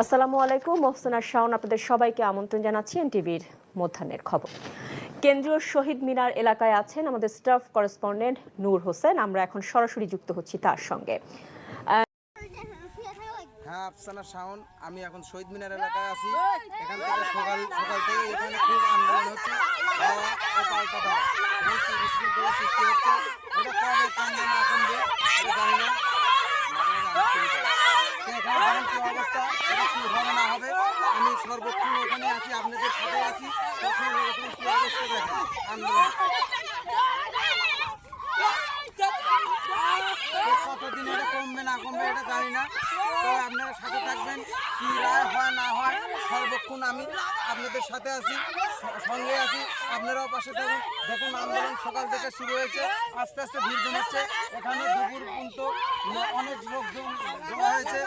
আসসালামু আলাইকুম, মোহসেনা শাওন আপনাদের সবাইকে আমন্ত্রণ জানাচ্ছি এনটিভির মধ্যাহ্নের খবর। কেন্দ্রীয় শহীদ মিনার এলাকায় আছেন আমাদের স্টাফ করেসপন্ডেন্ট নূর হোসেন, আমরা এখন সরাসরি যুক্ত হচ্ছি তার সঙ্গে। হ্যাঁ আফসানা শাওন, আমি এখন শহীদ মিনার এলাকায় আছি। এখান থেকে সকাল সকাল থেকে এখানে খুব আন্দোলন হচ্ছে। পাল্টা দাওয়া সৃষ্টি হচ্ছে কমবে এটা জানি না তো এখানে দেখেন কি অবস্থা এটা কি হবে না হবে আমি সর্বক্ষণ ওখানে আছি, আপনাদের সাথে আছি। তখন এরকম কি অবস্থা দেখেন? কতদিন এটা কমবে না কমবে এটা জানি না। তো আপনারা সাথে থাকবেন, কি রায় হয় না হয় সর্বক্ষণ আমি আপনাদের সাথে আছি, সঙ্গে আছি। আপনারাও পাশে থাকুন। দেখুন, আন্দোলন সকাল থেকে শুরু হয়েছে, আস্তে আস্তে ভিড় জমাচ্ছে এখানে দুপুর পর্যন্ত অনেক লোক জম- হয়েছে।